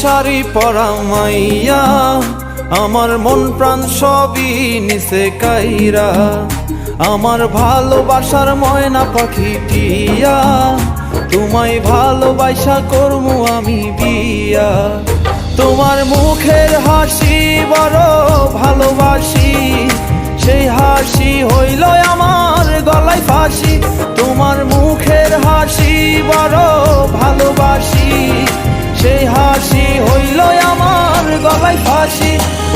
শাড়ি পরা মাইয়া, আমার মন প্রাণ সবই নিচে কাইরা। আমার ভালোবাসার ময়না পাখি টিয়া, তোমায় ভালোবাসা করমু আমি বিয়া। তোমার মুখের হাসি বড় ভালোবাসি, সেই হাসি হইল আমার গলায় ফাঁসি। তোমার মুখের হাসি বড়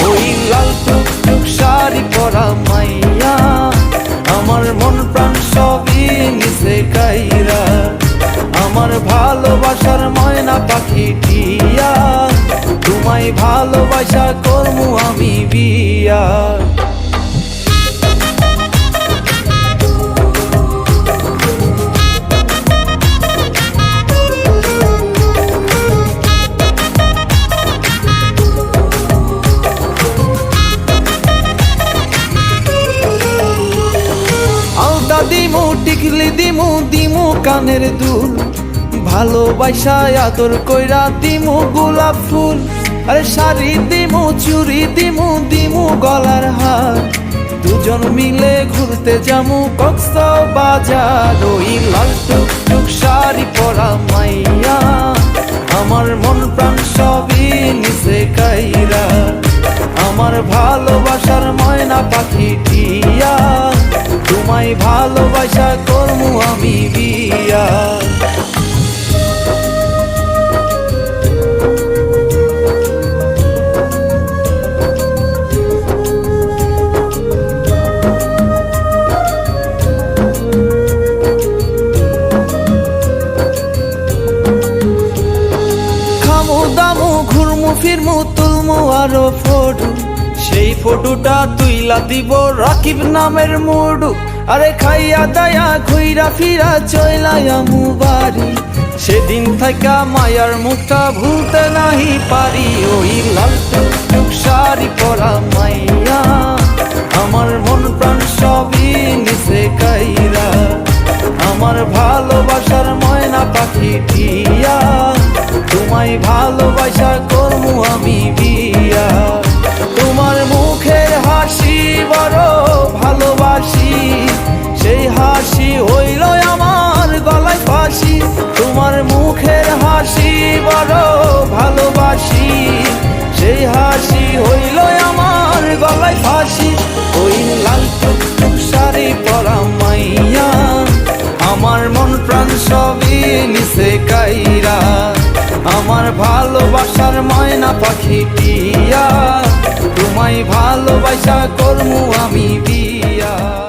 ওই লাল টুকটুক শাড়ি পরা মাইয়া, আমার মন প্রাণ সবই নিচে কাইরা। আমার ভালোবাসার ময়না পাখি টিয়া, তোমায় ভালোবাসা করমু আমি বিয়া। দিমু, টিকলি দিমু দিমু কানের দুল। ভালোবাসা আদর কইরা দিমু গোলাপ ফুল। আরে শাড়ি দিমু চুরি দিমু দিমু গলার হার। দুজন মিলে ঘুরতে যামু কক্স বাজার ওই লাল টুকটুক শাড়ি পরা মাইয়া, আমার মন প্রাণ সবই নিচে কাইরা। আমার ভালোবাসার ময়না পাখি টিয়া তোমায় ভালোবাসা করমু আমি বিয়া ফিরমু তুলমু আরও ফটো সেই ফটোটা তুইলা দিব রাকিব নামের মুডু। আরে খাইয়া দায়া ঘুইরা ফিরা চইলায়ামু বাড়ি। সেদিন থাকা মায়ার মুখটা ভুলতে নাহি পারি। ওই লাল টুকটুক শাড়ি পরা মাইয়া, আমার মন প্রাণ সবই নিচে কাইরা। আমার ভালোবাসার ময়না পাখি টিয়া, তোমায় ভালোবাসা করমু আমি বিয়া। তোমার মুখের হাসি বড় ভালোবাসি। সেই হাসি হইল আমার গলায় ফাঁসি। তোমার মুখের হাসি বড় ভালোবাসি। সেই হাসি হইল আমার গলায় ফাঁসি। ওই লাল টুকটুক শাড়ি পরা মাইয়া, আমার মন প্রাণ সবই নিচে কাইরা। আমার ভালোবাসার ময়না পাখি টিয়া তোমায় ভালোবাসা করমু আমি বিয়া।